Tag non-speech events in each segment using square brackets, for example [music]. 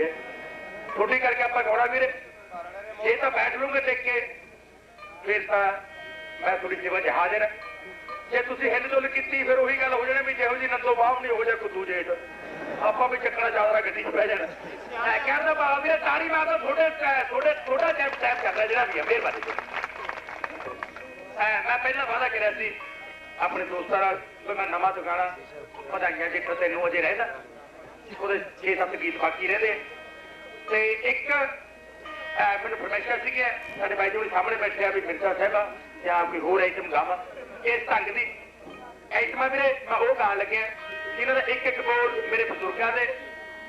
ਗਿਆ ਛੋਟੀ ਕਰਕੇ ਆਪਾਂ ਗਾਉਣਾ ਵੀਰੇ। ਜੇ ਤਾਂ ਬੈਠ ਲੂਗੇ ਦੇਖ ਕੇ, ਫਿਰ ਤਾਂ ਮੈਂ ਤੁਹਾਡੀ ਸੇਵਾ 'ਚ ਹਾਜ਼ਰ ਹਾਂ। ਜੇ ਤੁਸੀਂ ਹਿੱਲ ਜੁਲ ਕੀਤੀ, ਫਿਰ ਉਹੀ ਗੱਲ ਹੋ ਜਾਣੀ ਵੀ ਜਿਹੋ ਜੀ ਨੱਦੋ ਬਾਹਮ ਨਹੀਂ ਹੋ ਜਾ ਕੁੱਦੂ ਜੇ ਆਪਾਂ ਵੀ ਚੱਕਣਾ ਚਾਦਰਾ ਗੱਡੀ 'ਚ ਬਹਿ ਜਾਣਾ। ਮੈਂ ਕਹਿੰਦਾ ਬਾਬਾ ਵੀਰੇ ਤਾੜੀ ਮਾਰ ਦੋ ਥੋੜੇ ਥੋੜੇ ਥੋੜਾ ਜਿਹਾ ਟਾਈਮ ਕਰਦਾ ਜਿਹੜਾ ਵੀ ਹੈ ਮਿਹਰਬਾਨੀ। ਜੀ ਮੈਂ ਪਹਿਲਾਂ ਵਾਅਦਾ ਕਰਿਆ ਸੀ, ਆਪਣੇ ਦੋਸਤਾਂ ਨਾਲ ਮੈਂ ਨਵਾਂ ਦੁਕਾਨਾ ਵਧਾਈਆਂ ਜਿੱਥੇ ਤੈਨੂੰ ਅਜੇ ਰਹਿੰਦਾ। ਉਹਦੇ 6-7 ਗੀਤ ਬਾਕੀ ਰਹਿੰਦੇ ਤੇ ਇੱਕ ਮੈਨੂੰ ਪਰਮੇਸ਼ਰ ਸੀਗੇ ਸਾਡੇ ਬਾਈ ਜੀ ਸਾਹਮਣੇ ਬੈਠੇ ਆ ਵੀ ਮਿਰਜ਼ਾ ਸਾਹਿਬਾ ਜਾਂ ਕੋਈ ਹੋਰ ਆਈਟਮ ਗਾਵਾਂ। ਇਸ ਢੰਗ ਦੀ। ਆਈਟਮਾਂ ਵੀਰੇ ਮੈਂ ਉਹ ਗਾਣ ਲੱਗਿਆ ਜਿਨ੍ਹਾਂ ਦਾ ਇੱਕ ਇੱਕ ਬੋਲ ਮੇਰੇ ਬਜ਼ੁਰਗਾਂ ਦੇ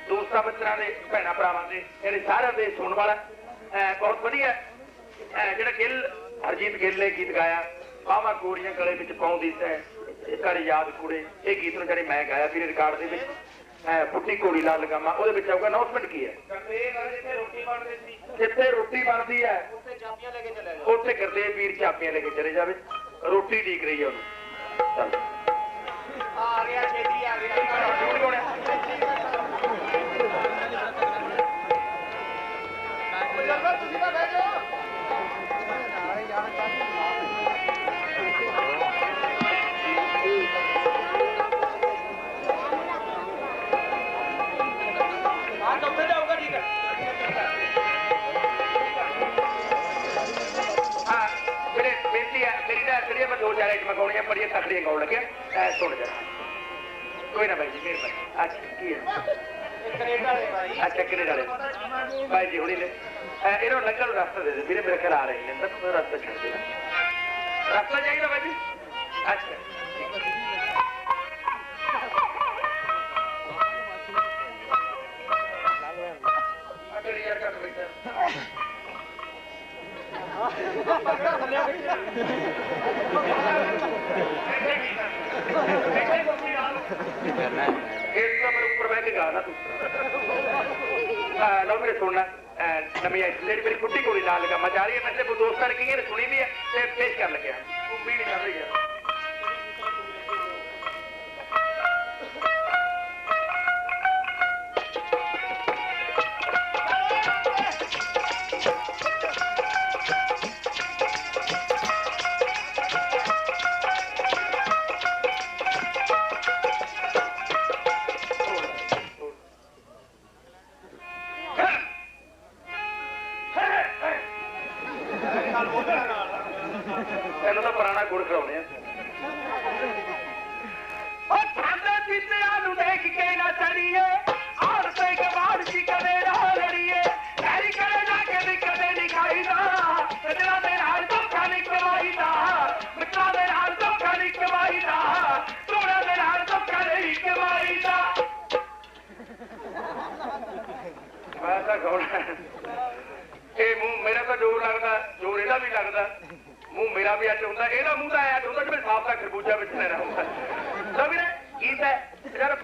ਦੋਸਤਾਂ ਮਿੱਤਰਾਂ ਦੇ ਭੈਣਾਂ ਭਰਾਵਾਂ ਦੇ ਜਿਹੜੇ ਸਾਰਿਆਂ ਦੇ ਸੁਣਨ ਵਾਲਾ। ਅਹ, ਬਹੁਤ ਵਧੀਆ। ਅਹ, ਜਿਹੜਾ ਗਿੱਲ ਹਰਜੀਤ ਗਿੱਲ ਨੇ ਗੀਤ ਗਾਇਆ ਬਾਵਾ ਗੋੜੀਆਂ ਗਲੇ ਵਿੱਚ ਪਾਉਂਦੀ ਸੈ ਕਰ ਯਾਦ ਕੁੜੇ ਇਹ ਗੀਤ ਨੂੰ ਜਿਹੜੇ ਮੈਂ ਗਾਇਆ ਵੀਰੇ ਰਿਕਾਰਡ ਦੇ ਵਿੱਚ। ਪੁੱਟੀ ਘੋੜੀ ਲਾਲ ਲਗਾਮਾ ਉਹਦੇ ਵਿੱਚ ਆਊਗਾ ਅਨਾਉਂਸਮੈਂਟ ਕੀ ਹੈ? ਜਿੱਥੇ ਰੋਟੀ ਬਣਦੀ ਹੈ ਉੱਥੇ ਚਾਬੀਆਂ ਲੈ ਕੇ ਚਲੇ ਉੱਥੇ ਵੀਰ ਚਾਪੀਆਂ ਲੈ ਕੇ ਚਲੇ ਜਾਵੇ। ਰੋਟੀ ਢੀਕ ਰਹੀ ਹੈ ਉਹਨੂੰ। ਚੱਲ। ਆ ਗਿਆ ਤਕੜੀਆਂ ਗਾਉਣ ਲੱਗਿਆ ਐ ਸੁਣ ਜਾ ਕੋਈ ਨਾ ਬਾਈ ਜੀ ਮਿਹਰਬਾਨੀ ਅੱਛਾ ਕੀ ਹੈ ਇਹ ਕੈਨੇਡਾ ਦੇ ਭਾਈ ਅੱਛਾ ਕਿਹੜੇ ਵਾਲੇ ਬਾਈ ਜੀ ਹੁਣੀ ਨੇ ਐ ਇਹਨਾਂ ਨੂੰ ਲੰਘਣ ਨੂੰ [laughs] ਨੇ ਤਾਂ ਮੈਂ ਇਸ ਤੋਂ ਮੇਰੇ ਉੱਪਰ ਬਹਿ ਕੇ ਗਾ ਨਾ ਤੂੰ ਲਓ ਮੇਰੇ ਸੁਣਨਾ। ਨਵੀਂ ਆਈ ਜਿਹੜੀ ਮੇਰੀ ਕੁੱਟੀ ਕੋਲੀ ਨਾਲ ਲਗਾ। ਮਚਾ ਰਹੀ ਹੈ ਮੈਂ ਤੇ ਦੋਸਤਾਂ ਨੇ ਕਹੀਏ ਸੁਣੀ ਵੀ ਹੈ ਤੇ ਪੇਸ਼ ਕਰ ਲੱਗਿਆ। ਤੂੰ ਵੀ ਨਹੀਂ ਕਰ ਰਹੀ ਹੈ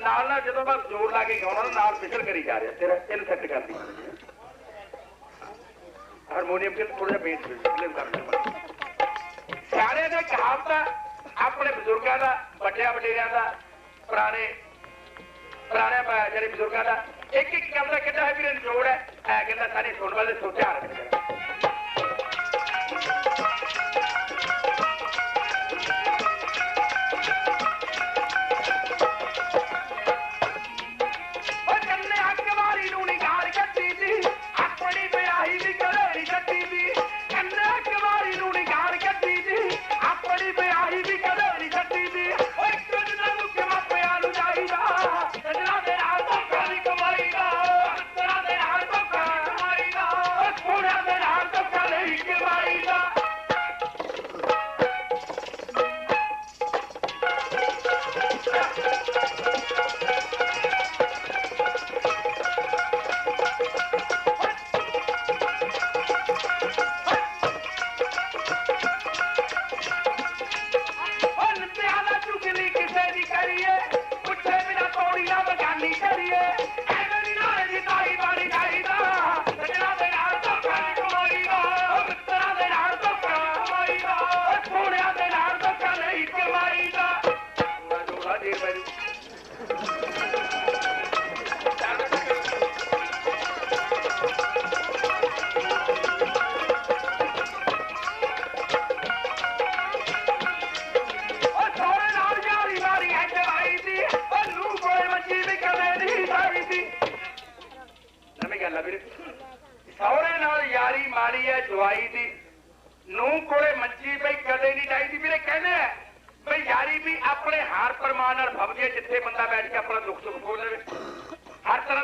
ਨਾਲ ਨਾਲ ਜਦੋਂ ਮੈਂ ਜੋਰ ਲਾ ਕੇ ਗਾਉਣਾ ਨਾ ਨਾਲ ਫਿਕਰ ਕਰੀ ਜਾ ਰਿਹਾ ਤੇਰਾ ਇਹਨੂੰ ਸੈੱਟ ਕਰਦੀ। ਹਾਰਮੋਨੀਅਮ ਤੇ ਥੋੜਾ ਜਿਹਾ ਬੇਸ ਫਿਲਮ ਕਰ ਲੈਣਾ ਸਿਆਣੇ ਦੇ ਕਹਾਵਤ ਆਪਣੇ ਬਜ਼ੁਰਗਾਂ ਦਾ, ਵੱਡਿਆਂ ਵਡੇਰਿਆਂ ਦਾ, ਪੁਰਾਣੇ ਪੁਰਾਣੇ ਜਿਹੜੇ ਬਜ਼ੁਰਗਾਂ ਦਾ ਇੱਕ ਇੱਕ ਗੱਲ ਦਾ ਕਿੰਨਾ ਹੈ ਵੀਰੇ ਨਿਚੋੜ ਹੈ। ਇਹ ਕਹਿੰਦਾ ਸਾਰੇ ਸੁਣਨ ਵਾਲੇ ਸੋਚਿਆ ਰੱਖਦੇ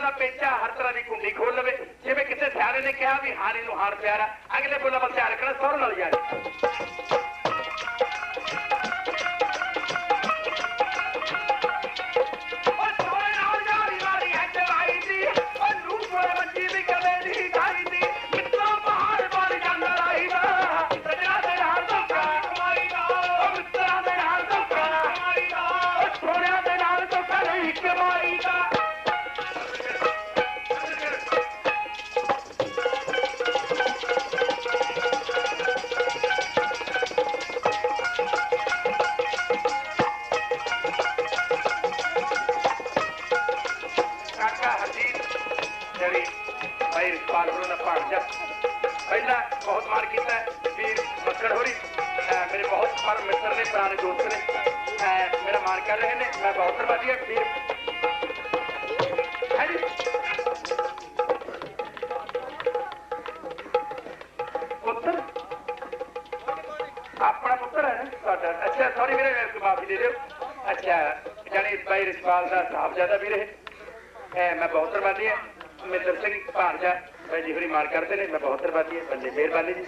ਦਾ ਪੇਚਾ ਹਰ ਤਰ੍ਹਾਂ ਦੀ ਕੁੰਡੀ ਖੋਲ ਲਵੇ। ਜਿਵੇਂ ਕਿਸੇ ਸਿਆਣੇ ਨੇ ਕਿਹਾ ਵੀ ਹਾਰੇ ਨੂੰ ਹਾਰ ਪਿਆਰਾ, ਅਗਲੇ ਬੋਲਾ ਬਸ ਧਿਆਨ ਰੱਖਣਾ ਸਹੁਰੇ ਨਾਲ ਯਾਰ ਮਿੱਤਰ ਦੋਸਤ ਨੇ ਮੇਰਾ ਮਾਨ ਕਰ ਰਹੇ ਨੇ, ਮੈਂ ਬਹੁਤ ਧੰਨਵਾਦੀ ਹਾਂ, ਵੀਰ। ਹਾਂਜੀ ਪੁੱਤਰ। ਆਪਣਾ ਪੁੱਤਰ ਹੈ ਨਾ ਤੁਹਾਡਾ। ਅੱਛਾ ਸੌਰੀ ਵੀਰੇ ਮੇਰੇ ਮਾਫੀ ਦੇ ਦਿਓ। ਅੱਛਾ ਜਾਨੀ ਭਾਈ ਰਿਸ਼ਪਾਲ ਦਾ ਸਾਹਿਬਜ਼ਾਦਾ ਵੀ ਰਹੇ ਐ, ਮੈਂ ਬਹੁਤ ਧੰਨਵਾਦੀ ਹਾਂ। ਮਿੰਦਰ ਸਿੰਘ ਭਾਰਜਾ ਭਾਈ ਜੀ ਹੋਰੀ ਮਾਰ ਕਰਦੇ ਨੇ, ਮੈਂ ਬਹੁਤ ਧੰਨਵਾਦੀ ਹਾਂ। ਬੰਦੇ ਮਿਹਰਬਾਨੀ ਜੀ।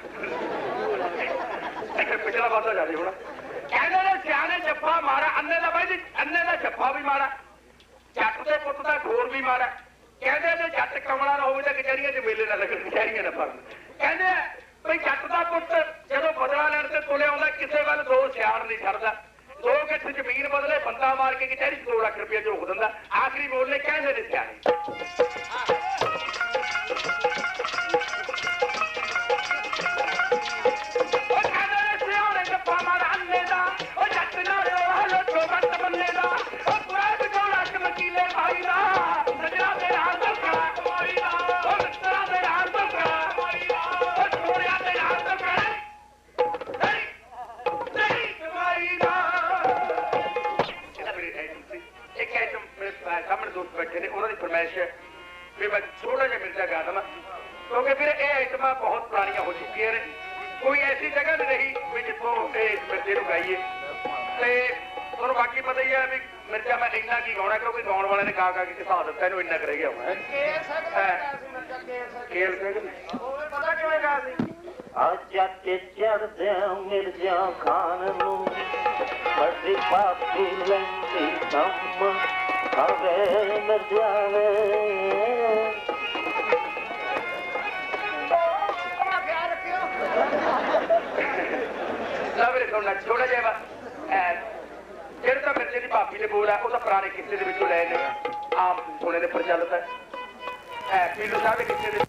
ਜ਼ਿਆਦਾ ਦੀਦਾ ਪਿਛਲਾ ਵਾਦਾ ਹੁਣ। ਕਹਿੰਦੇ ਨੇ ਸਿਆਣੇ ਜੱਫਾ ਮਾਰਾ, ਅੰਨੇ ਦਾ ਬਾਈ ਜੀ, ਅੰਨੇ ਦਾ ਜੱਫਾ ਵੀ ਮਾਰਾ। ਜੱਟ ਦੇ ਪੁੱਤ ਦਾ ਖੋਰ ਵੀ ਮਾਰਾ। ਕਹਿੰਦੇ ਨੇ ਜੱਟ ਕਮਲਾ ਨਾ ਹੋਵੇ ਤਾਂ ਕਚਹਿਰੀਆਂ 'ਚ ਮੇਲੇ ਨਾ ਲੱਗਣ, ਕਚਹਿਰੀਆਂ ਨਾ ਫੜਨ ਕਹਿੰਦੇ ਬਈ ਜੱਟ ਦਾ ਪੁੱਤ ਜਦੋਂ ਬਦਲਾ ਲੈਣ ਤੇ ਤੁਲਿਆ ਆਉਂਦਾ, ਕਿਸੇ ਵੱਲ ਦੋ ਸਿਆਣ ਨਹੀਂ ਛੱਡਦਾ। ਦੋ ਕਿੱਥ ਜ਼ਮੀਨ ਬਦਲੇ ਬੰਦਾ ਮਾਰ ਕੇ ਕਚਹਿਰੀ 'ਚ 2 ਲੱਖ ਰੁਪਏ ਝੋਕ ਦਿੰਦਾ। ਆਖਰੀ ਬੋਲ ਨੇ, ਕਹਿੰਦੇ ਨੇ ਸਿਆਣੇ। ਹੈ ਵੀ ਮੈਂ ਛੋਟਾ ਜਿਹਾ ਮਿਰਜ਼ਾ ਗਾ ਦੇਵਾਂ। ਕਿਉਂਕਿ ਫਿਰ ਇਹ ਆਈਟਮਾਂ ਬਹੁਤ ਪੁਰਾਣੀਆਂ ਹੋ ਚੁੱਕੀਆਂ ਨੇ। ਕੋਈ ਐਸੀ ਜਗ੍ਹਾ ਨਹੀਂ ਰਹੀ ਵੀ ਜਿੱਥੋਂ ਇਹ ਮਿਰਜ਼ੇ ਨੂੰ ਗਾਈਏ ਤੇ ਤੁਹਾਨੂੰ ਬਾਕੀ ਪਤਾ ਹੀ ਹੈ ਵੀ ਮਿਰਜ਼ਾ ਮੈਂ ਇੰਨਾ ਕੀ ਗਾਉਣਾ ਕਿਉਂਕਿ ਗਾਉਣ ਵਾਲੇ ਨੇ ਗਾ ਗਾ ਕੇ ਘਸਾ ਦਿੱਤਾ ਇਹਨੂੰ ਇੰਨਾ ਕਰ ਗਿਆ ਹੋਣਾ। ਖੇਲ ਸਿੰਘ ਉਹ ਪਤਾ ਕਿਵੇਂ ਗਾ ਸੀ? ਆਜਾ ਕੇ ਚੜਦਿਆਂ ਮਿਰਜ਼ਾ ਖਾਨ ਨੂੰ ਵੱਡੀ ਪਾਪੀ ਲੈਂਦੀ ਦਮ ਹਵੇ ਮਿਰਜ਼ਾਵੇ ਆਪਣਾ ਖਿਆਲ ਰੱਖਿਓ ਲਾ ਵੀਰੇ ਸੁਣਨਾ ਛੋਟਾ ਜਿਹਾ ਵਾ ਐ ਜਿਹੜਾ ਤਾਂ ਮਿਰਜ਼ੇ ਦੀ ਭਾਬੀ ਦੇ ਬੋਲ ਆ ਉਹ ਤਾਂ ਪੁਰਾਣੇ ਕਿੱਸੇ ਦੇ ਵਿੱਚੋਂ ਲਏ ਨੇ ਆਮ ਸੁਣੇ ਦੇ ਪ੍ਰਚਲਿਤ ਹੈ ਐ ਪੀਲੂ ਸਾਹਿਬ ਦੇ ਕਿੱਸੇ ਦੇ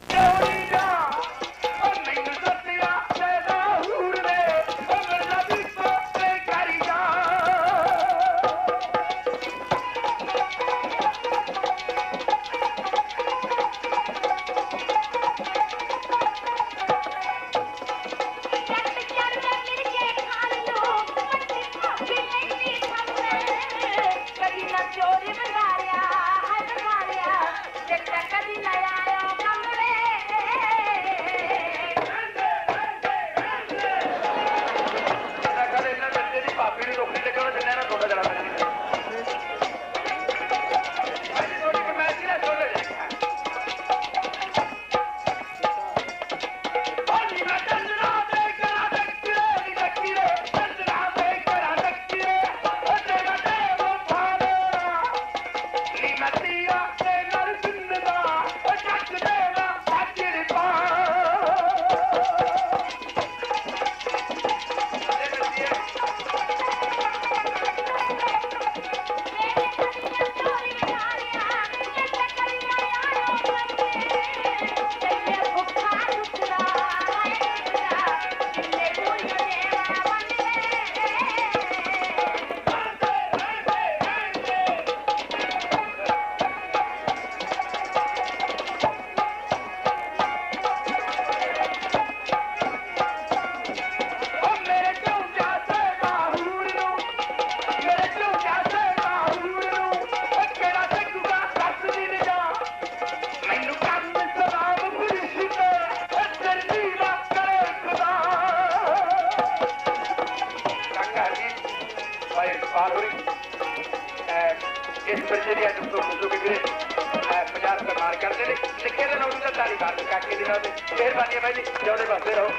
ਤਾਲੀ ਮਾਰ ਕਾਕੇ ਦੀ ਨਾਲ ਮਿਹਰਬਾਨੀ ਹੈ ਭਾਈ ਜੀ ਜਿਉਂਦੇ ਵਸਦੇ ਰਹੋ।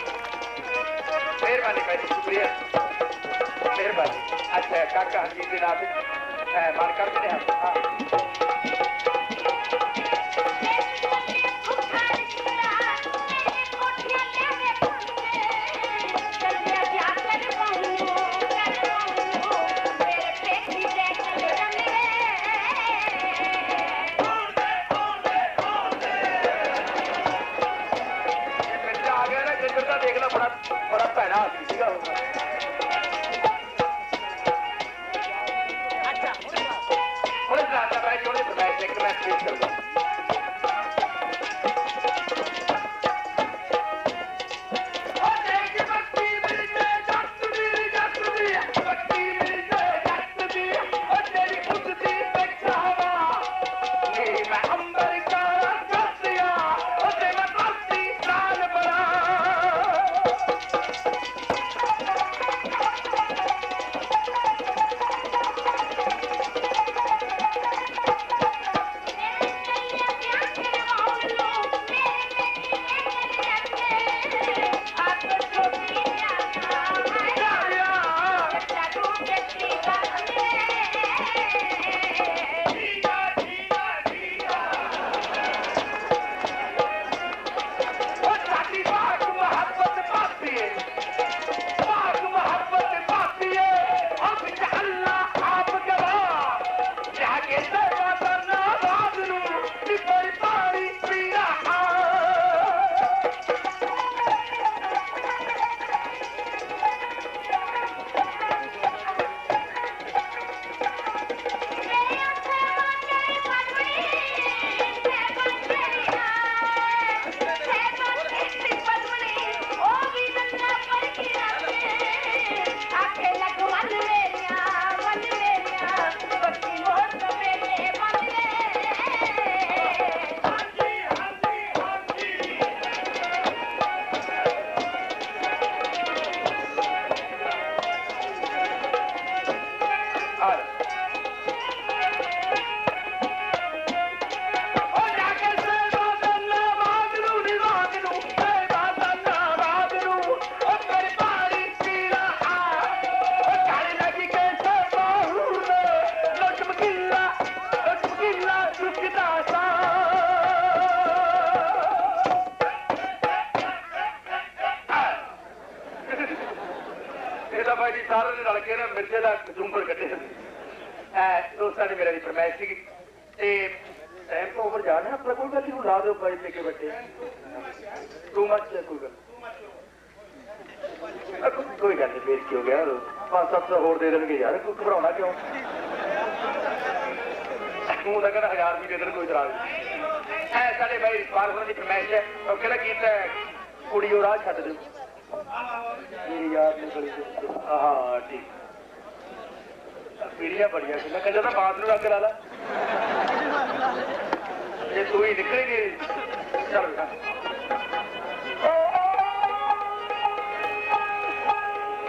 ਮਿਹਰਬਾਨੀ ਭਾਈ ਜੀ, ਸ਼ੁਕਰੀਆ। ਮਿਹਰਬਾਨੀ। ਅੱਛਾ, ਕਾਕਾ ਜੀ ਦੇ ਨਾਲ ਮਾਰ ਕਰਦੇ ਨੇ। ਹਾਂ। ਕੇ ਦਾ ਝੁੰਬਰ ਕੱਢਿਆ ਐ, ਦੋਸਤਾਂ ਨੇ ਮੇਰੇ ਦੀ ਫਰਮਾਇਸ਼ ਸੀਗੀ। ਤੇ ਟਾਈਮ ਤੋਂ ਓਵਰ ਜਾਣਾ ਆਪਣਾ, ਕੋਈ ਗੱਲ ਨਹੀਂ ਲਾ ਦਿਓ ਭਾਈ ਤੇ ਕੇ ਬੱਟੇ ਟੂ ਮੱਚ ਕੋਈ ਗੱਲ ਕੋਈ ਗੱਲ ਨਹੀਂ, ਫੇਰ ਕੀ ਹੋ ਗਿਆ? ਪੰਜ ਸੱਤ ਹੋਰ ਦੇ ਦੇਣਗੇ ਯਾਰ, ਕੋਈ ਘਬਰਾਉਣਾ ਕਿਉਂ? ਤੂੰ ਤਾਂ ਕਹਿੰਦਾ ਹਜ਼ਾਰ ਵੀ ਦੇ ਦੇਣ, ਕੋਈ ਇਤਰਾਜ਼ ਐ, ਸਾਡੇ ਭਾਈ ਪਾਰਸਲ ਦੀ ਫਰਮਾਇਸ਼ ਹੈ, ਉਹ ਕਿਹੜਾ ਗੀਤ ਕੁੜੀ ਉਹ ਰਾਹ ਛੱਡ ਦਿਓ। ਮੇਰੀ ਯਾਦ ਨਿਕਲ ਗਈ ਹਾਂ ਠੀਕ। ਪੀੜੀਆਂ ਬੜੀਆਂ ਸੀ। ਮੈਂ ਕਹਿੰਦਾ ਤਾਂ ਬਾਤ ਨੂੰ ਅੱਗ ਲਾ ਲਾ। ਜੇ ਤੂੰ ਹੀ ਨਿਕਲੇਗੀ, ਚੱਲ।